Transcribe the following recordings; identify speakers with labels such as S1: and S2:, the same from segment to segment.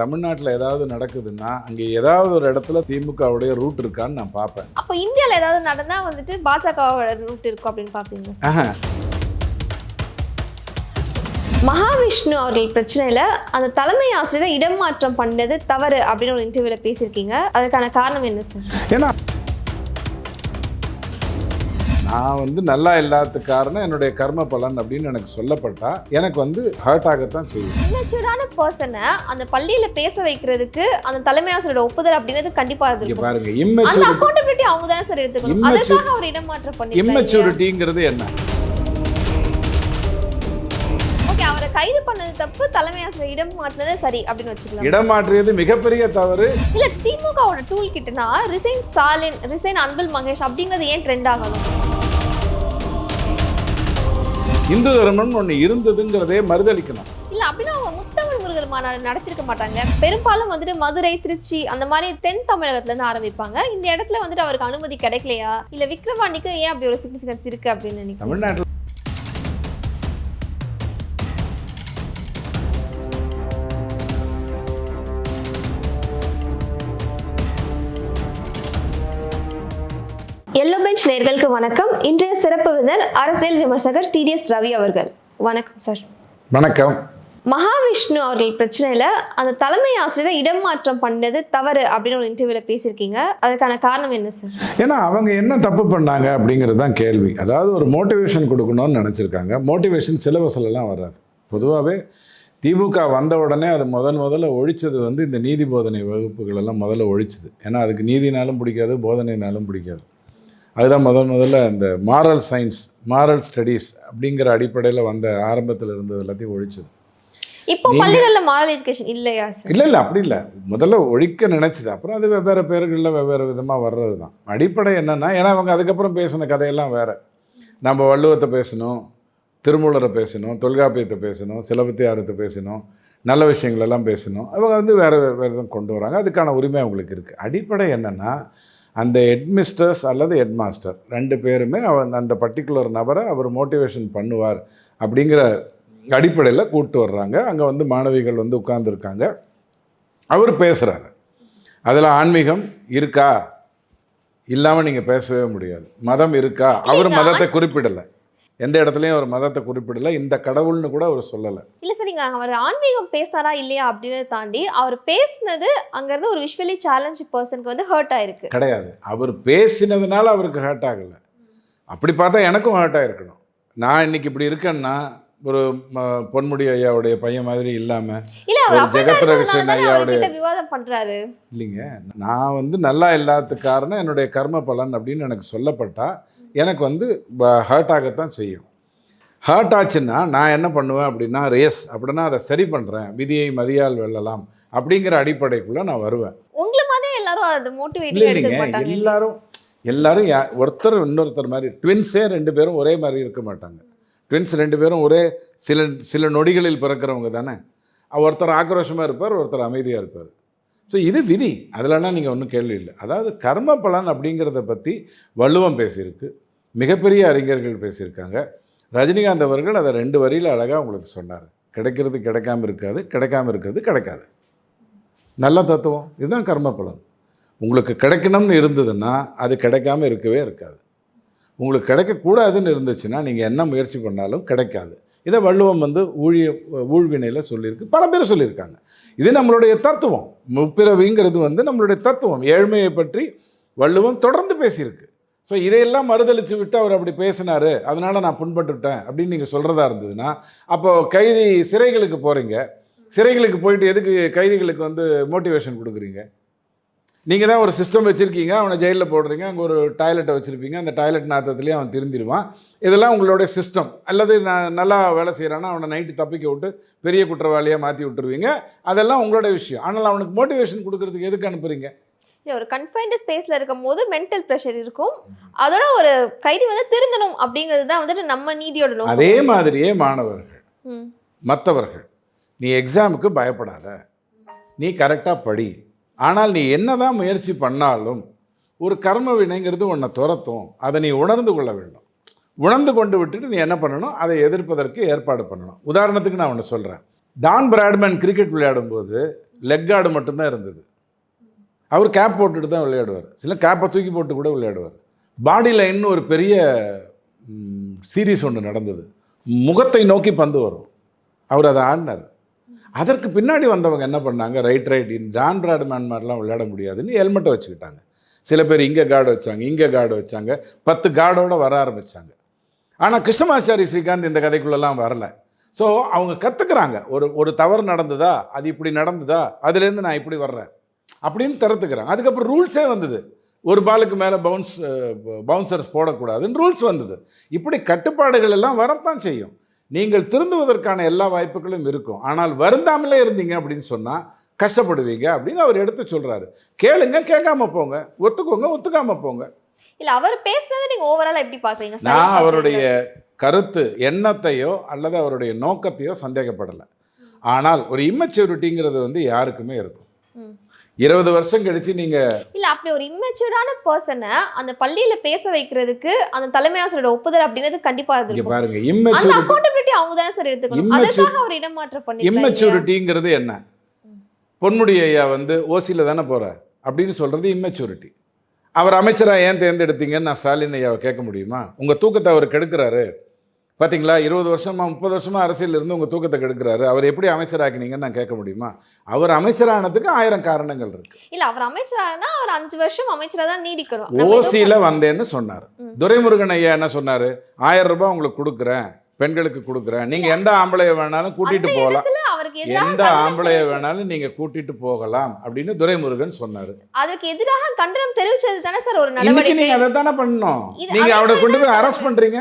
S1: தமிழ்நாட்டில் ஏதாவது நடக்குதுன்னா அங்கே ஏதாவது ஒரு இடத்துல திமுகவுடைய ரூட் இருக்கான்னு நான் பார்ப்பேன்.
S2: அப்போ இந்தியாவில் ஏதாவது நடந்தா வந்துட்டு பாஜகவோட ரூட் இருக்கும் அப்படின்னு பார்ப்பீங்க. மகாவிஷ்ணு அவர்கள் பிரச்சனையில அந்த தலைமை ஆசிரியரை இடமாற்றம் பண்ணது தவறு அப்படின்னு ஒரு இன்டர்வியூல பேசியிருக்கீங்க. அதுக்கான காரணம் என்ன சார்?
S1: ஏன்னா நான் வந்து நல்லா இல்லாததுக்கு காரணம் என்னுடைய கர்ம பலன் அப்படின்னு எனக்கு சொல்லப்பட்டா எனக்கு வந்து ஹர்ட் ஆகத்தான் செய்யும்.
S2: இம்மெச்சூரான பர்சனை அந்த பள்ளியில பேச வைக்கிறதுக்கு அந்த தலைமை ஆசிரியரோட ஒப்புதல் அப்படிங்கிறது கண்டிப்பா
S1: இங்க
S2: இருக்கும்
S1: பாருங்க
S2: அந்த
S1: இம்மெச்சூரிட்டி
S2: அக்கௌண்டபிலிட்டி அவங்க தானே சார் எடுத்துக்கணும். அதுக்காக அவர் இடமாற்றம் பண்ணி
S1: இம்மெச்சூரிட்டிங்கிறது என்ன?
S2: அவரை கைது பண்ணது தப்பு தலைமை ஆசிரியர் இடம் மாற்றினதே சரி அப்படின்னு வச்சுக்கலாம்.
S1: இடம் மாற்றியது மிகப்பெரிய தவறு.
S2: இல்ல திமுகவோட டூல் கிட்டனா ரிசைன் ஸ்டாலின் ரிசைன் அன்பில் மகேஷ் அப்படிங்கிறது ஏன் ட்ரெண்ட் ஆகணும்?
S1: இந்து தர்மம்னு ஒன்று இருந்ததுங்கிறதே மறுதளிக்கணும்.
S2: இல்ல அப்படின்னா அவங்க முத்தமிழ் முருகன் மாநாடு நடத்திருக்க மாட்டாங்க. பெரும்பாலும் வந்துட்டு மதுரை திருச்சி அந்த மாதிரி தென் தமிழகத்துல இருந்து ஆரம்பிப்பாங்க. இந்த இடத்துல வந்துட்டு அவருக்கு அனுமதி கிடைக்கலையா? இல்ல விக்ரவாணிக்கு ஏன் அப்படி ஒரு சிக்னிஃபிகன்ஸ் இருக்கு அப்படின்னு நினைக்கிறேன்
S1: தமிழ்நாட்டில்
S2: பெஞ்ச் நேர்களுக்கு வணக்கம். இன்றைய சிறப்பு விருந்தினர் அரசியல் விமர்சகர் டிடிஎஸ் ரவி அவர்கள். வணக்கம் சார்
S1: வணக்கம்.
S2: மகாவிஷ்ணு அவர்கள் பிரச்சனையில அந்த தலைமை ஆசிரியரை இடமாற்றம் பண்ணது தவறு அப்படின்னு ஒரு இன்டர்வியூல பேசியிருக்கீங்க. அதுக்கான காரணம் என்ன சார்
S1: ஏன்னா அவங்க என்ன தப்பு பண்ணாங்க அப்படிங்கிறது தான் கேள்வி. அதாவது ஒரு மோட்டிவேஷன் கொடுக்கணும்னு நினச்சிருக்காங்க. மோட்டிவேஷன் சிலபஸ்லலாம் வராது. பொதுவாகவே திமுக வந்த உடனே அது முதன் முதல்ல ஒழிச்சது வந்து இந்த நீதி போதனை வகுப்புகள் எல்லாம் முதல்ல ஒழிச்சது. ஏன்னா அதுக்கு நீதினாலும் பிடிக்காது போதனைனாலும் பிடிக்காது. அதுதான் முதன் முதல்ல இந்த மாரல் சயின்ஸ் மாரல் ஸ்டடீஸ் அப்படிங்கிற அடிப்படையில் வந்த ஆரம்பத்தில் இருந்தது எல்லாத்தையும் ஒழிச்சது.
S2: இப்போ பள்ளிகள்ல மாரல் எஜுகேஷன் இல்லையா
S1: இல்லை இல்லை அப்படி இல்லை. முதல்ல ஒழிக்க நினச்சது. அப்புறம் அது வெவ்வேறு பேர்களில் வெவ்வேறு விதமாக வர்றது தான் அடிப்படை என்னென்னா ஏன்னா அவங்க அதுக்கப்புறம் பேசின கதையெல்லாம் வேறு. நம்ம வள்ளுவத்தை பேசணும் திருமூலரை பேசணும் தொல்காப்பியத்தை பேசணும் சிலப்பத்தியாரத்தை பேசணும் நல்ல விஷயங்கள் எல்லாம் பேசணும். அவங்க வந்து வேறு வேறு எதுவும் கொண்டு வராங்க. அதுக்கான உரிமை அவங்களுக்கு இருக்குது அடிப்படை என்னென்னா அந்த ஹெட்மிஸ்டர்ஸ் அல்லது ஹெட்மாஸ்டர் ரெண்டு பேருமே அவன் அந்த பர்டிகுலர் நபரை அவர் மோட்டிவேஷன் பண்ணுவார் அப்படிங்கிற அடிப்படையில் கூப்பிட்டு வர்றாங்க. அங்கே வந்து மாணவிகள் வந்து உட்கார்ந்துருக்காங்க. அவர் பேசுகிறாரு அதில் ஆன்மீகம் இருக்கா? இல்லாமல் நீங்கள் பேசவே முடியாது. மதம் இருக்கா? அவர் மதத்தை குறிப்பிடலை. எந்த இடத்துலையும் அவர் மதத்தை குறிப்பிடலை. இந்த கடவுள்னு கூட அவர் சொல்லலை.
S2: இல்ல சார் நீங்க அவர் ஆன்மீகம் பேசினாரா இல்லையா அப்படின்னு தாண்டி அவர் பேசினது அங்க இருந்து ஒரு விஷுவலி சேலஞ்ச் பர்சனுக்கு வந்து ஹர்ட் ஆயிருக்கு.
S1: கிடையாது. அவர் பேசினதுனால அவருக்கு ஹர்ட் ஆகலை. அப்படி பார்த்தா எனக்கும் ஹர்ட் ஆகிருக்கணும் நான் இன்னைக்கு இப்படி இருக்கேன்னா ஒரு பொன்முடி ஐயாவுடைய பையன் மாதிரி இல்லாமல்
S2: இல்ல அவர்
S1: ஒரு
S2: அப்பா
S1: ஜெகத் ரகசியன் ஐயாவுடைய
S2: விவாதம் பண்றாரு?
S1: இல்லைங்க. நான் வந்து நல்லா இல்லாததுக்கு காரணம் என்னுடைய கர்ம பலன் அப்படின்னு எனக்கு சொல்லப்பட்டா எனக்கு வந்து ஹர்ட் ஆகத்தான் செய்யும். ஹர்ட் ஆச்சுன்னா நான் என்ன பண்ணுவேன் அப்படின்னா ரேஸ் அப்படின்னா அதை சரி பண்ணுறேன் விதியை மதியால் வெல்லலாம் அப்படிங்கிற அடிப்படைக்குள்ளே நான் வருவேன்.
S2: உங்களை மாதிரி எல்லாரும் அது எடுத்துக்க
S1: இல்லைங்க. எல்லாரும் எல்லாரும் ஒருத்தர் இன்னொருத்தர் மாதிரி ட்வின்ஸே ரெண்டு பேரும் ஒரே மாதிரி இருக்க மாட்டாங்க. ட்வின்ஸ் ரெண்டு பேரும் ஒரே சில சில நொடிகளில் பிறக்கிறவங்க தானே. ஒருத்தர் ஆக்ரோஷமாக இருப்பார் ஒருத்தர் அமைதியாக இருப்பார். ஸோ இது விதி. அதிலனா நீங்கள் ஒன்றும் கேள்வி இல்லை. அதாவது கர்ம பலன் அப்படிங்கிறத பற்றி வள்ளுவம் பேசியிருக்கு. மிகப்பெரிய அறிஞர்கள் பேசியிருக்காங்க. ரஜினிகாந்த் அவர்கள் அதை ரெண்டு வரியில் அழகாக உங்களுக்கு சொன்னார். கிடைக்கிறது கிடைக்காம இருக்காது கிடைக்காம இருக்கிறது கிடைக்காது. நல்ல தத்துவம். இதுதான் கர்ம பலன். உங்களுக்கு கிடைக்கணும்னு இருந்ததுன்னா அது கிடைக்காம இருக்கவே இருக்காது. உங்களுக்கு கிடைக்கக்கூடாதுன்னு இருந்துச்சுன்னா நீங்கள் என்ன முயற்சி பண்ணாலும் கிடைக்காது. இதை வள்ளுவம் வந்து ஊழிய ஊழ்வினையில் சொல்லியிருக்கு. பல பேர் சொல்லியிருக்காங்க. இது நம்மளுடைய தத்துவம். முப்பிறவிங்கிறது வந்து நம்மளுடைய தத்துவம். ஏழ்மையை பற்றி வள்ளுவம் தொடர்ந்து பேசியிருக்கு. ஸோ இதையெல்லாம் மறுதளித்து விட்டு அவர் அப்படி பேசினாரு. அதனால் நான் புண்பட்டுவிட்டேன் அப்படின்னு நீங்கள் சொல்கிறதா இருந்ததுன்னா அப்போ கைதி சிறைகளுக்கு போகிறீங்க சிறைகளுக்கு போயிட்டு எதுக்கு கைதிகளுக்கு வந்து மோட்டிவேஷன் கொடுக்குறீங்க? நீங்கள் தான் ஒரு சிஸ்டம் வச்சுருக்கீங்க அவனை ஜெயிலில் போடுறீங்க அங்கே ஒரு டாய்லெட்டை வச்சுருப்பீங்க அந்த டாய்லெட் நாத்தத்துலேயே அவன் திருந்திடுவான். இதெல்லாம் உங்களுடைய சிஸ்டம் அல்லது நான் நல்லா வேலை செய்கிறான்னா அவனை நைட்டு தப்பிக்க விட்டு பெரிய குற்றவாளியாக மாற்றி விட்டுருவீங்க. அதெல்லாம் உங்களுடைய விஷயம். ஆனால் அவனுக்கு மோட்டிவேஷன் கொடுக்கறதுக்கு எதுக்கு அனுப்புறீங்க?
S2: இல்ல ஒரு கன்ஃபைன்டு ஸ்பேஸ்ல இருக்கும் போது மென்டல் ப்ரெஷர் இருக்கும். அதோட ஒரு கைதி வந்து திருந்தணும் அப்படிங்கிறது தான் வந்துட்டு நம்ம நீதியோட நோக்கம்.
S1: அதே மாதிரியே மாணவர்கள். மற்றவர்கள் நீ எக்ஸாமுக்கு பயப்படாத. நீ கரெக்டாக படி. ஆனால் நீ என்னதான் முயற்சி பண்ணாலும் ஒரு கர்ம வினைங்கிறது உன்னை துரத்தும். அதை நீ உணர்ந்து கொள்ள வேண்டும். உணர்ந்து கொண்டு விட்டுட்டு நீ என்ன பண்ணணும்? அதை எதிர்ப்பதற்கு ஏற்பாடு பண்ணணும். உதாரணத்துக்கு நான் ஒன்று சொல்கிறேன் டான் பிராட்மேன் கிரிக்கெட் விளையாடும்போது லெக் கார்டு மட்டும்தான் இருந்தது. அவர் கேப் போட்டுட்டு தான் விளையாடுவார். சில கேப்பை தூக்கி போட்டு கூட விளையாடுவார். பாடி லைன்னு ஒரு பெரிய சீரீஸ் ஒன்று நடந்தது. முகத்தை நோக்கி பந்து வரும். அவர் அதை ஆடினார். அதற்கு பின்னாடி வந்தவங்க என்ன பண்ணாங்க? ரைட் ரைட் இந்த ஜான் பிராட்மேன் மாதிரிலாம் விளையாட முடியாதுன்னு ஹெல்மெட்டை வச்சுக்கிட்டாங்க. சில பேர் இங்கே கார்டு வச்சாங்க இங்கே கார்டு வச்சாங்க. பத்து கார்டோட வர ஆரம்பித்தாங்க ஆனால் கிருஷ்ணமாச்சாரி ஸ்ரீகாந்த் இந்த கதைக்குள்ளெல்லாம் வரல. ஸோ அவங்க கற்றுக்குறாங்க ஒரு ஒரு தவறு நடந்ததா? அது இப்படி நடந்ததா? அதுலேருந்து நான் இப்படி வர்றேன். அப்படின்னு திறத்துக்கிறாங்க. அதுக்கப்புறம் ரூல்ஸே வந்தது. ஒரு பாலுக்கு மேலே பவுன்ஸ் பவுன்சர்ஸ் போடக்கூடாதுன்னு ரூல்ஸ் வந்தது. இப்படி கட்டுப்பாடுகள் எல்லாம் வரத்தான் செய்யும். நீங்கள் திருந்துவதற்கான எல்லா வாய்ப்புகளும் இருக்கும். ஆனால் வருந்தாமலே இருந்தீங்க அப்படின்னு சொன்னால் கஷ்டப்படுவீங்க அப்படின்னு அவர் எடுத்து சொல்கிறாரு கேளுங்க கேட்காம போங்க. ஒத்துக்கோங்க ஒத்துக்காம போங்க.
S2: இல்ல அவர் பேசுனதை நீங்க ஓவரால் எப்படி பாக்குறீங்க? சரி
S1: நான்? அவருடைய கருத்து எண்ணத்தையோ அல்லது அவருடைய நோக்கத்தையோ சந்தேகப்படலை. ஆனால் ஒரு இம்மெச்சூரிட்டிங்கிறது வந்து யாருக்குமே இருக்கும். இருபது வருஷம் கழிச்சு நீங்க
S2: இல்ல அப்படி ஒரு இம்மெச்சூர்டான பர்சனை அந்த பள்ளியில பேச வைக்கிறதுக்கு அந்த தலைமை ஆசிரியரோட ஒப்புதல் அப்படின்றது கண்டிப்பா
S1: இங்க
S2: இருக்கும்.
S1: பாருங்க
S2: அந்த
S1: இம்மெச்சூரிட்டி
S2: அக்கௌண்டபிலிட்டி அவங்க தானே சார் எடுத்துக்கணும் அதுக்காக அவர் இடமாற்றம் பண்ணி
S1: இம்மெச்சூரிட்டிங்கிறது என்ன? பொன்முடி ஐயா வந்து ஓசியில் தானே போகிறார் அப்படின்னு சொல்கிறது இம்மெச்சூரிட்டி அவர் அமைச்சராக ஏன் தேர்ந்தெடுத்தீங்கன்னு நான் ஸ்டாலின் ஐயாவை கேட்க முடியுமா? உங்கள் தூக்கத்தை அவர் கெடுக்கிறாரு. பார்த்தீங்களா இருபது வருஷமா முப்பது வருஷமா அரசியல் இருந்து உங்கள் தூக்கத்தை கெடுக்கிறாரு. அவர் எப்படி அமைச்சராக்கினீங்கன்னு நான் கேட்க முடியுமா? அவர் அமைச்சரானதுக்கு ஆயிரம் காரணங்கள் இருக்கு.
S2: இல்ல அவர் அமைச்சரானா அவர் அஞ்சு வருஷம் அமைச்சரா தான் நீடிக்கணும்.
S1: ஓசியில் வந்தேன்னு சொன்னார். துரைமுருகன் ஐயா என்ன சொன்னார்? ஆயிரம் ரூபாய் உங்களுக்கு கொடுக்குறேன் பெண்களுக்கு கொடுக்குறேன். நீங்கள் எந்த ஆம்பளைய வேணாலும் கூட்டிகிட்டு போகலாம். எந்த ஆம்பளைய வேணாலும் நீங்க கூட்டிட்டு போகலாம் அப்படின்னு துரைமுருகன் சொன்னாரு.
S2: அதுக்கு எதிராக கண்டனம் தெரிவிச்சது தானே சார் ஒரு நடவடிக்கை
S1: நீங்க அதை தானே பண்ணணும். நீங்க அவனை கொண்டு போய் அரெஸ்ட் பண்றீங்க?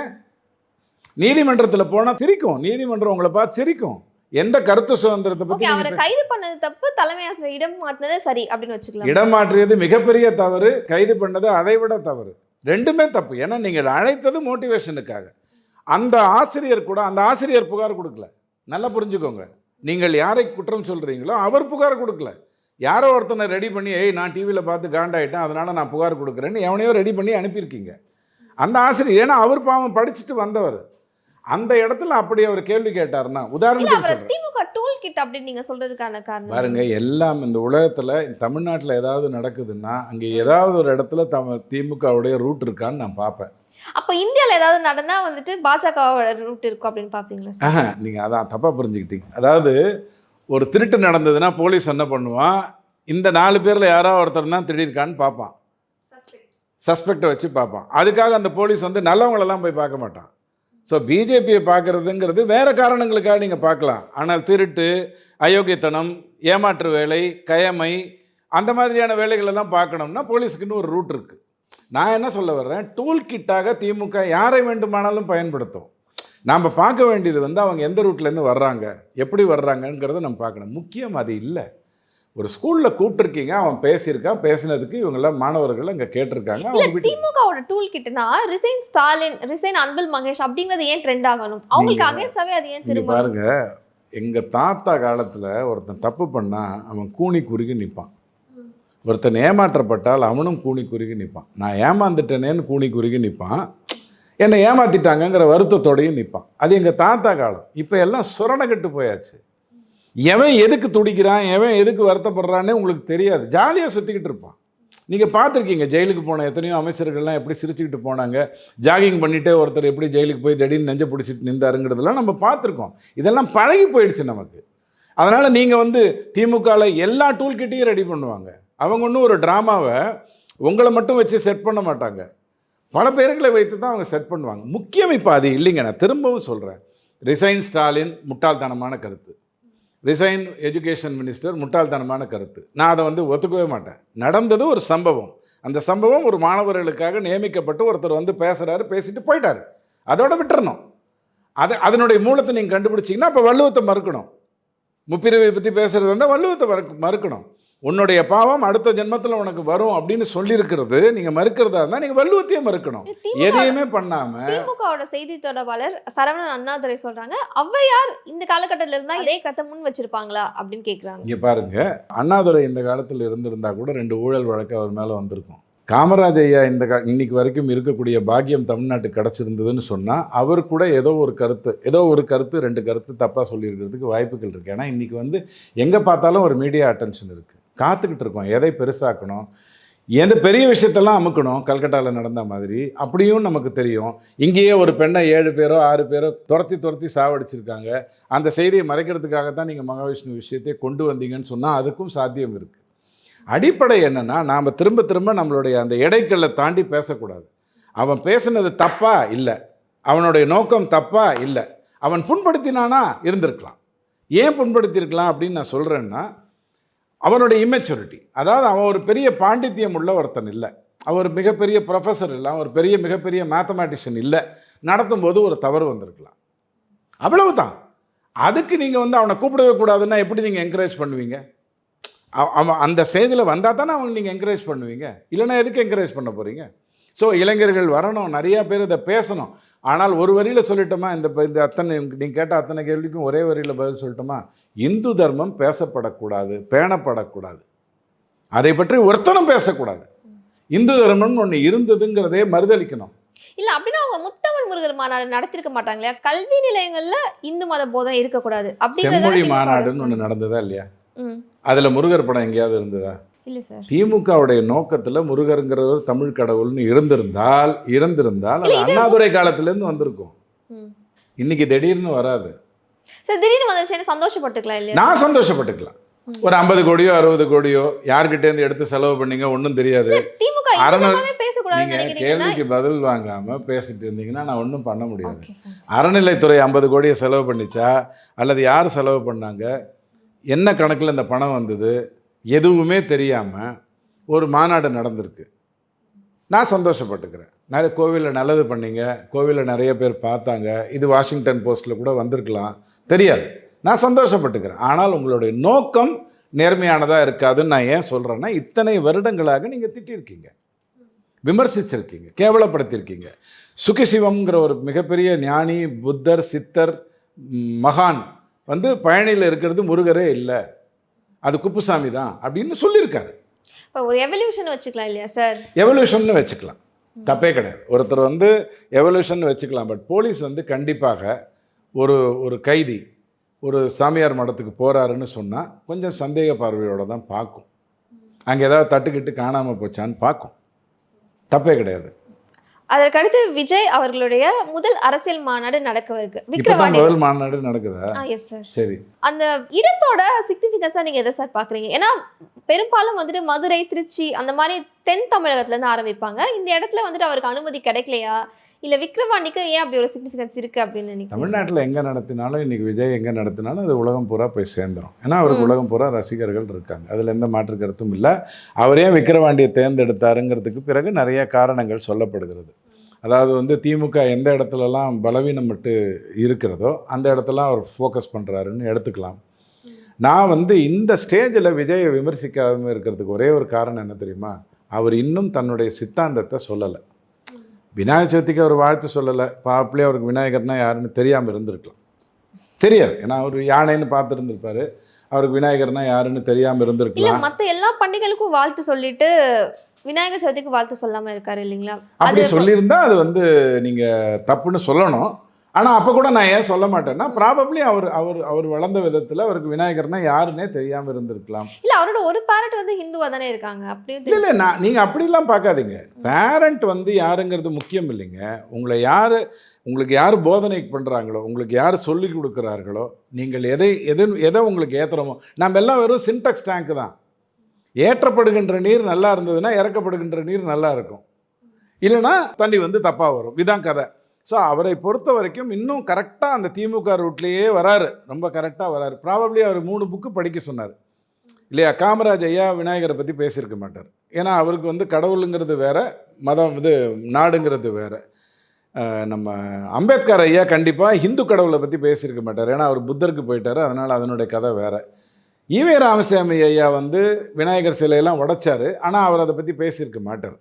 S1: நீதிமன்றத்துல போனா சிரிக்கும். நீதிமன்றம் உங்களை பார்த்து சிரிக்கும். எந்த கருத்து சுதந்திரத்தை பத்தி
S2: அவரை கைது பண்ணது தப்பு. தலைமை ஆசிரியர் இடம் மாட்டினது சரி அப்படின்னு வச்சுக்கலாம்.
S1: இடம் மாற்றியது மிகப்பெரிய தவறு. கைது பண்ணது அதை விட தவறு. ரெண்டுமே தப்பு. ஏன்னா நீங்கள் அழைத்தது மோட்டிவேஷனுக்காக. அந்த ஆசிரியர் கூட அந்த ஆசிரியர் புகார் கொடுக்கல. நல்லா புரிஞ்சுக்கோங்க. நீங்கள் யாரை குற்றம் சொல்றீங்களோ அவர் புகார் கொடுக்கல. யாரோ ஒருத்தனை ரெடி பண்ணி ஏய் நான் டிவியில் பார்த்து காண்டாயிட்டேன். அதனால நான் புகார் கொடுக்குறேன்னு எவனையோ ரெடி பண்ணி அனுப்பியிருக்கீங்க. அந்த ஆசிரியர் ஏன்னா அவர் பாவம் படிச்சுட்டு வந்தவர். அந்த இடத்துல அப்படி அவர் கேள்வி கேட்டாருன்னா
S2: இல்ல
S1: உதாரணத்துக்கு
S2: திமுக டூல் கிட் அப்படின்னு நீங்க சொல்றதுக்கான காரணம்.
S1: பாருங்க எல்லாம் இந்த உலகத்தில் தமிழ்நாட்டில் ஏதாவது நடக்குதுன்னா அங்கே ஏதாவது ஒரு இடத்துல தம திமுகவுடைய ரூட் இருக்கான்னு நான் பார்ப்பேன்.
S2: அப்ப இந்தியால ஏதாவது நடந்தா வந்துட்டு பாஜகவோட ரூட் இருக்கும் அப்படின்னு பாப்பீங்களா சார்?
S1: ஆஹா நீங்கள் அதான் தப்பாக புரிஞ்சுக்கிட்டீங்க. அதாவது ஒரு திருட்டு நடந்ததுன்னா போலீஸ் என்ன பண்ணுவான்? இந்த நாலு பேரில் யாரோ ஒருத்தர் தான் திருடியிருக்கான்னு பார்ப்பான். சஸ்பெக்டை வச்சு பார்ப்பான். அதுக்காக அந்த போலீஸ் வந்து நல்லவங்களெல்லாம் போய் பார்க்க மாட்டான். ஸோ பிஜேபியை பார்க்குறதுங்கிறது வேறு காரணங்களுக்காக நீங்கள் பார்க்கலாம். ஆனால் திருட்டு அயோக்கியத்தனம் ஏமாற்று வேலை கயமை அந்த மாதிரியான வேலைகளெல்லாம் பார்க்கணும்னா போலீஸுக்குன்னு ஒரு ரூட் இருக்குது நான் என்ன சொல்ல வர்றேன்? டூல் கிட்டாக திமுக யாரை வேண்டுமானாலும் பயன்படுத்தும். நாம் பார்க்க வேண்டியது வந்து அவங்க எந்த ரூட்லேருந்து வர்றாங்க எப்படி வர்றாங்கங்கிறத நம்ம பார்க்கணும். முக்கியம் அது இல்லை. ஒரு ஸ்கூலில் கூப்பிட்டுருக்கீங்க அவன் பேசியிருக்கான் பேசினதுக்கு இவங்கெல்லாம் மாணவர்கள் அங்கே கேட்டிருக்காங்க அவங்க
S2: திமுகவோட டூல் கிட்னா ரிசைன் ஸ்டாலின் ரிசைன் அன்பில் மகேஷ் அப்படிங்கிறது ஏன் ட்ரெண்ட் ஆகணும்? அவங்களுக்கு அகேன்ஸ்டாவே அது ஏன் திரும்ப
S1: பாருங்க எங்கள் தாத்தா காலத்தில் ஒருத்தன் தப்பு பண்ணால் அவன் கூனி குறுகி நிற்பான் ஒருத்தன் ஏமாற்றப்பட்டால் அவனும் கூனி குறுகி நிற்பான் நான் ஏமாந்துட்டேனேன்னு கூனி குறுகி நிற்பான் என்னை ஏமாத்திட்டாங்கங்கிற வருத்தத்தோடையும் நிற்பான் அது எங்கள் தாத்தா காலம். இப்போ எல்லாம் சுரணக்கட்டு போயாச்சு. எவன் எதுக்கு துடிக்கிறான் எவன் எதுக்கு வருத்தப்படுறான்னு உங்களுக்கு தெரியாது. ஜாலியாக சுற்றிக்கிட்டு இருப்பான். நீங்கள் பார்த்துருக்கீங்க ஜெயிலுக்கு போன எத்தனையோ அமைச்சர்கள்லாம் எப்படி சிரிச்சுக்கிட்டு போனாங்க ஜாகிங் பண்ணிட்டே ஒருத்தர் எப்படி ஜெயிலுக்கு போய் திடீர்னு நெஞ்ச பிடிச்சிட்டு நின்றாருங்கிறதெல்லாம் நம்ம பார்த்துருக்கோம். இதெல்லாம் பழகி போயிடுச்சு நமக்கு. அதனால் நீங்கள் வந்து திமுகவில் எல்லா டூல் கிட்டையும் ரெடி பண்ணுவாங்க. அவங்க ஒன்றும் ஒரு ட்ராமாவை உங்களை மட்டும் வச்சு செட் பண்ண மாட்டாங்க. பல பேர்களை வைத்து தான் அவங்க செட் பண்ணுவாங்க. முக்கியம் இப்போ அது இல்லைங்க நான் திரும்பவும் சொல்கிறேன் ரிசைன் ஸ்டாலின் முட்டாள்தனமான கருத்து. ரிசைன் எஜுகேஷன் மினிஸ்டர் முட்டாள்தனமான கருத்து. நான் அதை வந்து ஒத்துக்கவே மாட்டேன். நடந்தது ஒரு சம்பவம். அந்த சம்பவம் ஒரு மாணவர்களுக்காக நியமிக்கப்பட்டு ஒருத்தர் வந்து பேசுகிறாரு பேசிட்டு போயிட்டாரு. அதோட விட்டுறணும். அது அதனுடைய மூலத்தை நீங்கள் கண்டுபிடிச்சிங்கன்னா அப்போ வள்ளுவத்தை மறுக்கணும். முப்பிரிவை பற்றி பேசுகிறது வந்து வள்ளுவத்தை மறுக்கணும். உன்னுடைய பாவம் அடுத்த ஜென்மத்தில் உனக்கு வரும் அப்படின்னு சொல்லியிருக்கிறது நீங்கள் மறுக்கிறதா இருந்தால் நீங்கள் வள்ளுவத்தையே மறுக்கணும். எதையுமே பண்ணாமல்
S2: திமுகவோட செய்தி தொடர்பாளர் சரவணன் அண்ணாதுரை சொல்றாங்க ஔவையார் இந்த காலகட்டத்துல இருந்தா இதே கத்தை முன் வச்சிருப்பாங்களா? அப்படின்னு கேக்குறாங்க.
S1: இங்கே பாருங்க அண்ணாதுரை இந்த காலத்தில் இருந்திருந்தா கூட ரெண்டு ஊழல் வழக்கு அவர் மேலே வந்திருக்கும். காமராஜ் ஐயா இந்த கா இன்னைக்கு வரைக்கும் இருக்கக்கூடிய பாக்கியம் தமிழ்நாட்டுக்கு கிடச்சிருந்ததுன்னு சொன்னால் அவர் கூட ஏதோ ஒரு கருத்து ஏதோ ஒரு கருத்து ரெண்டு கருத்து தப்பாக சொல்லியிருக்கிறதுக்கு வாய்ப்புகள் இருக்குது ஏன்னா இன்றைக்கி வந்து எங்கே பார்த்தாலும் ஒரு மீடியா அட்டென்ஷன் இருக்குது காத்துக்கிட்டு இருக்கோம். எதை பெருசாக்கணும்? எந்த பெரிய விஷயத்தெல்லாம் அமுக்கணும்? கல்கட்டாவில் நடந்த மாதிரி. அப்படியும் நமக்கு தெரியும். இங்கேயே ஒரு பெண்ணை ஏழு பேரோ ஆறு பேரோ துரத்தி துரத்தி சாவடிச்சிருக்காங்க. அந்த செய்தியை மறைக்கிறதுக்காக தான் நீங்கள் மகாவிஷ்ணு விஷயத்தை கொண்டு வந்தீங்கன்னு சொன்னால் அதுக்கும் சாத்தியம் இருக்குது அடிப்படை என்னென்னா நாம் திரும்ப திரும்ப நம்மளுடைய அந்த இடைக்கல்லை தாண்டி பேசக்கூடாது. அவன் பேசுனது தப்பா? இல்லை. அவனுடைய நோக்கம் தப்பா? இல்லை. அவன் புண்படுத்தினானா? இருந்திருக்கலாம். ஏன் புண்படுத்தியிருக்கலாம் அப்படின்னு நான் சொல்கிறேன்னா அவனுடைய இம்மெச்சூரிட்டி அதாவது அவன் ஒரு பெரிய பாண்டித்தியம் உள்ள ஒருத்தன் இல்லை. அவர் மிகப்பெரிய ப்ரொஃபஸர் இல்லை. ஒரு பெரிய மிகப்பெரிய மேத்தமேட்டிஷியன் இல்லை. நடத்தும்போது ஒரு தவறு வந்திருக்கலாம். அவ்வளவுதான். அதுக்கு நீங்கள் வந்து அவனை கூப்பிடவே கூடாதுன்னா எப்படி நீங்கள் என்கரேஜ் பண்ணுவீங்க? அவ- அவன் அந்த ஸ்டேஜில் வந்தால் தானே அவனை நீங்கள் என்கரேஜ் பண்ணுவீங்க? இல்லைன்னா எதுக்கு என்கரேஜ் பண்ண போகிறீங்க ஸோ இளைஞர்கள் வரணும். நிறையா பேர் இதை பேசணும். ஆனால் ஒரு வரியில் சொல்லிட்டோமா இந்த இந்த அத்தனை நீங்கள் கேட்ட அத்தனை கேள்விக்கும் ஒரே வரியில் பதில் சொல்லட்டுமா? இந்து தர்மம் பேசப்படக்கூடாது பேணப்படக்கூடாது. அதை பற்றி ஒருத்தனும் பேசக்கூடாது. இந்து தர்மம்னு ஒன்று இருந்ததுங்கிறதே மறுதளிக்கணும்.
S2: இல்ல அப்படின்னா அவங்க முத்தமிழ் முருகர் மாநாடு நடத்திருக்க மாட்டாங்களே கல்வி நிலையங்கள்ல இந்து மத போதனை இருக்கக்கூடாது அப்படிங்கறத
S1: செம்மொழி மாநாடுன்னு ஒன்று நடந்ததா இல்லையா? அதில் முருகர் படம் எங்கேயாவது இருந்ததா?
S2: இல்ல சார்
S1: திமுகவுடைய நோக்கத்தில் முருகருங்கிறவர் தமிழ் கடவுள்னு இருந்திருந்தால் இருந்திருந்தால் அது அண்ணாதுரை காலத்திலேருந்து வந்திருக்கும். இன்னைக்கு திடீர்னு வராது.
S2: சார் திடீர்னு வந்துச்சுன்னு சந்தோஷப்பட்டுக்கலாம் இல்லையா
S1: நான் சந்தோஷப்பட்டுக்கலாம். ஒரு ஐம்பது கோடியோ அறுபது கோடியோ யார்கிட்டேருந்து எடுத்து செலவு பண்ணீங்க ஒன்றும் தெரியாது.
S2: திமுக
S1: அரண்
S2: இந்தமாவே பேசக்கூடாதுன்னு
S1: நீங்க
S2: நினைக்கிறீங்கன்னா
S1: கேள்விக்கு பதில் வாங்காம பேசிட்டு இருந்தீங்கன்னா நான் ஒன்றும் பண்ண முடியாது. அறநிலைத்துறை ஐம்பது கோடியை செலவு பண்ணிச்சா? அல்லது யார் செலவு பண்ணாங்க? என்ன கணக்கில் இந்த பணம் வந்தது? எதுவுமே தெரியாமல் ஒரு மாநாடு நடந்திருக்கு. நான் சந்தோஷப்பட்டுக்கிறேன். நிறைய கோவிலில் நல்லது பண்ணீங்க. கோவிலில் நிறைய பேர் பார்த்தாங்க. இது வாஷிங்டன் போஸ்ட்டில் கூட வந்திருக்கலாம். தெரியாது. நான் சந்தோஷப்பட்டுக்கிறேன். ஆனால் உங்களுடைய நோக்கம் நேர்மையானதாக இருக்காதுன்னு நான் ஏன் சொல்கிறேன்னா இத்தனை வருடங்களாக நீங்கள் திட்டியிருக்கீங்க விமர்சிச்சிருக்கீங்க. கேவலப்படுத்தியிருக்கீங்க சுகிசிவம்ங்கிற ஒரு மிகப்பெரிய ஞானி புத்தர் சித்தர் மகான் வந்து பழனியில் இருக்கிறது முருகரே இல்லை. அது குப்புசாமி தான் அப்படின்னு சொல்லியிருக்காரு.
S2: இப்ப ஒரு எவல்யூஷன் வச்சுக்கலாம் இல்லையா சார்
S1: எவல்யூஷன்னு வச்சுக்கலாம். தப்பே கிடையாது. ஒருத்தர் வந்து எவல்யூஷன் வச்சுக்கலாம் பட் போலீஸ் வந்து கண்டிப்பாக ஒரு ஒரு கைதி ஒரு சாமியார் மடத்துக்கு போகிறாருன்னு சொன்னால் கொஞ்சம் சந்தேக பார்வையோட தான் பார்க்கும். அங்கே ஏதாவது தட்டுக்கிட்டு காணாமல் போச்சான்னு பார்க்கும். தப்பே கிடையாது.
S2: அதற்கடுத்து விஜய் அவர்களுடைய முதல் அரசியல் மாநாடு நடக்கவிருக்கு விக்ரவாண்டி
S1: முதல் மாநாடு நடக்குதா?
S2: எஸ் சார்
S1: சரி.
S2: அந்த இடத்தோட சிக்னிஃபிகன்ஸா நீங்க எதை சார் பாக்குறீங்க? ஏன்னா பெரும்பாலும் வந்துட்டு மதுரை திருச்சி அந்த மாதிரி தென் தமிழகத்துல இருந்து ஆரம்பிப்பாங்க. இந்த இடத்துல வந்துட்டு அவருக்கு அனுமதி கிடைக்கலையா? இல்ல விக்ரவாண்டிக்கு ஏன் அப்படி ஒரு சிக்னிஃபிகன்ஸ் இருக்கு அப்படின்னு நினைக்கிறேன்
S1: தமிழ்நாட்டில் எங்கே நடத்தினாலும் இன்னைக்கு விஜய் எங்கே நடத்தினாலும் அது உலகம் பூரா போய் சேர்ந்துரும். ஏன்னா அவருக்கு. உலகம் பூரா ரசிகர்கள் இருக்காங்க. அதில் எந்த மாற்று கருத்தும் இல்லை. அவர் ஏன் விக்கிரவாண்டியை தேர்ந்தெடுத்தாருங்கிறதுக்கு பிறகு நிறைய காரணங்கள் சொல்லப்படுகிறது. அதாவது வந்து திமுக எந்த இடத்துலலாம் பலவீனப்பட்டு இருக்கிறதோ அந்த இடத்துல அவர் ஃபோக்கஸ் பண்ணுறாருன்னு எடுத்துக்கலாம். நான் வந்து இந்த ஸ்டேஜில் விஜயை விமர்சிக்காம இருக்கிறதுக்கு ஒரே ஒரு காரணம் என்ன தெரியுமா? அவர் இன்னும் தன்னுடைய சித்தாந்தத்தை சொல்லலை. விநாயகர் சதுர்த்திக்கு அவர் வாழ்த்து சொல்லலை. பாப்பிலே அவருக்கு விநாயகர்னா யாருன்னு தெரியாமல் இருந்திருக்கலாம். தெரியாது. ஏன்னா அவர் யானைன்னு பார்த்துருந்துருப்பாரு. அவருக்கு விநாயகர்னா யாருன்னு தெரியாமல் இருந்திருக்கலாம்.
S2: மத்த எல்லா பண்டிகைகளுக்கும் வாழ்த்து சொல்லிட்டு விநாயகர் சதுர்த்திக்கு வாழ்த்து சொல்லாம இருக்காரு இல்லைங்களா?
S1: அப்படி சொல்லியிருந்தா அது வந்து நீங்கள் தப்புன்னு சொல்லணும். ஆனால் அப்போ கூட நான் ஏன் சொல்ல மாட்டேன்னா ப்ராபப்ளி அவர் அவர் அவர் வளர்ந்த விதத்தில் அவருக்கு விநாயகர்னா யாருன்னே தெரியாமல் இருந்திருக்கலாம்.
S2: இல்ல அவரோட ஒரு பேரட் வந்து ஹிந்துவா தானே இருக்காங்க அப்படியே
S1: இல்லை இல்லை நான் நீங்கள் அப்படிலாம் பார்க்காதீங்க. பேரண்ட் வந்து யாருங்கிறது முக்கியம் இல்லைங்க. உங்களை யார் உங்களுக்கு யார் போதனை பண்ணுறாங்களோ உங்களுக்கு யார் சொல்லி கொடுக்குறார்களோ நீங்கள் எதை எது எதை உங்களுக்கு ஏற்றுறோமோ நம்ம எல்லாம் வெறும் சின்டெக்ஸ் டேங்க் தான். ஏற்றப்படுகின்ற நீர் நல்லா இருந்ததுன்னா இறக்கப்படுகின்ற நீர் நல்லா இருக்கும். இல்லைன்னா தண்ணி வந்து தப்பாக வரும். இதான் கதை. ஸோ அவரை பொறுத்த வரைக்கும் இன்னும் கரெக்டாக அந்த திமுக ரூட்லேயே வராரு. ரொம்ப கரெக்டாக வராரு. ப்ராபப்ளி அவர் மூணு புக்கு படிக்க சொன்னார். இல்லையா? காமராஜ் ஐயா விநாயகரை பற்றி பேசியிருக்க மாட்டார். ஏன்னா அவருக்கு வந்து கடவுளுங்கிறது வேறு மதம் இது நாடுங்கிறது வேற. நம்ம அம்பேத்கர் ஐயா கண்டிப்பாக ஹிந்து கடவுளை பற்றி பேசியிருக்க மாட்டார். ஏன்னா அவர் புத்தருக்கு போயிட்டார். அதனால் அதனுடைய கதை வேற. ஈவே ராமசாமி ஐயா வந்து விநாயகர் சிலையெல்லாம் உடைச்சார். ஆனால் அவர் அதை பற்றி பேசியிருக்க மாட்டார்.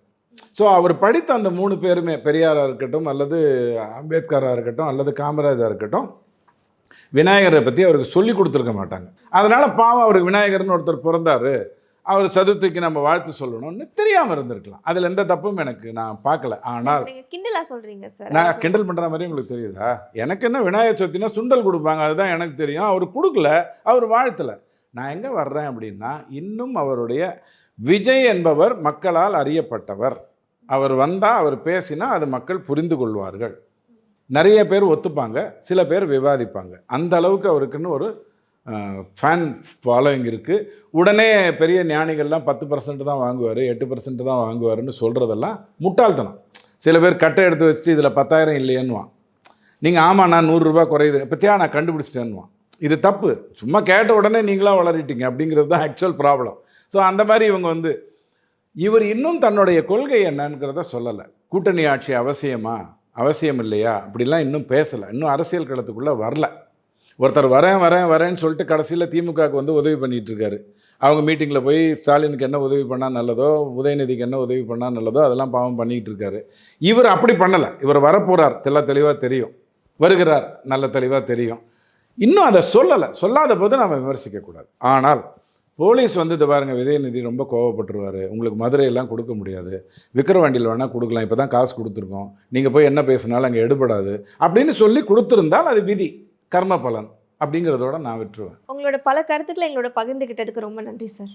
S1: ஸோ அவர் படித்த அந்த மூணு பேருமே பெரியாராக இருக்கட்டும் அல்லது அம்பேத்கராக இருக்கட்டும் அல்லது காமராஜாக இருக்கட்டும் விநாயகரை பற்றி அவருக்கு சொல்லி கொடுத்துருக்க மாட்டாங்க. அதனால் பாவம் அவருக்கு விநாயகர்னு ஒருத்தர் பிறந்தார். அவர் சதுர்த்திக்கு நம்ம வாழ்த்து சொல்லணும்னு தெரியாமல் இருந்திருக்கலாம். அதில் எந்த தப்பும் எனக்கு நான் பார்க்கல. ஆனால்
S2: நீங்க கிண்டலா சொல்றீங்க சார்
S1: நான் கிண்டல் பண்ணுற மாதிரி உங்களுக்கு தெரியுதா? எனக்கு என்ன விநாயகர் சதுர்த்தினா சுண்டல் கொடுப்பாங்க அதுதான் எனக்கு தெரியும். அவர் கொடுக்கல அவர் வாழ்த்தலை. நான் எங்கே வர்றேன் அப்படின்னா இன்னும் அவருடைய விஜய் என்பவர் மக்களால் அறியப்பட்டவர். அவர் வந்தால் அவர் பேசினா அது மக்கள் புரிந்து கொள்வார்கள். நிறைய பேர் ஒத்துப்பாங்க சில பேர் விவாதிப்பாங்க. அந்த அளவுக்கு அவருக்குன்னு ஒரு ஃபேன் ஃபாலோயிங் இருக்குது உடனே பெரிய ஞானிகள்லாம் பத்து பர்சன்ட் தான் வாங்குவார் எட்டு பர்சன்ட் தான் வாங்குவாருன்னு சொல்கிறதெல்லாம் முட்டாள்தனம். சில பேர் கட்டை எடுத்து வச்சுட்டு இதில் பத்தாயிரம் இல்லையேன்னுவான். நீங்கள் ஆமாம் நான் நூறுரூவா குறையுது. பற்றியா நான் கண்டுபிடிச்சிட்டேன்னுவான். இது தப்பு. சும்மா கேட்ட உடனே நீங்களாக வளரிட்டீங்க அப்படிங்கிறது தான் ஆக்சுவல் ப்ராப்ளம் ஸோ அந்த மாதிரி இவங்க வந்து இவர் இன்னும் தன்னுடைய கொள்கை என்னங்கிறத சொல்லலை. கூட்டணி ஆட்சி அவசியமா? அவசியம் இல்லையா அப்படிலாம் இன்னும் பேசலை. இன்னும் அரசியல் களத்துக்குள்ளே வரல. ஒருத்தர் வரேன் வரேன் வரேன்னு சொல்லிட்டு கடைசியில் திமுகவுக்கு வந்து உதவி பண்ணிகிட்டு இருக்காரு அவங்க மீட்டிங்கில் போய் ஸ்டாலினுக்கு என்ன உதவி பண்ணால் நல்லதோ உதயநிதிக்கு என்ன உதவி பண்ணால் நல்லதோ அதெல்லாம் பாவம் பண்ணிக்கிட்டு இருக்காரு இவர் அப்படி பண்ணலை. இவர் வரப்போகிறார் தெல்ல தெளிவாக தெரியும். வருகிறார். நல்ல தெளிவாக தெரியும். இன்னும் அதை சொல்லலை. சொல்லாத போது நாம் விமர்சிக்கக்கூடாது. ஆனால் போலீஸ் வந்து இது பாருங்க விஜயநிதி ரொம்ப கோவப்பட்டுருவார். உங்களுக்கு மதுரையெல்லாம் கொடுக்க முடியாது. விக்கிரவாண்டியில் வேணால் கொடுக்கலாம். இப்போ தான் காசு கொடுத்துருக்கோம். நீங்கள் போய் என்ன பேசினாலும் அங்கே எடுபடாது. அப்படின்னு சொல்லி கொடுத்துருந்தால் அது விதி கர்ம பலன் அப்படிங்கிறதோட நான் விட்டுருவேன்.
S2: உங்களோட பல கருத்துக்களை எங்களோட பகிர்ந்துக்கிட்டதுக்கு ரொம்ப நன்றி சார்.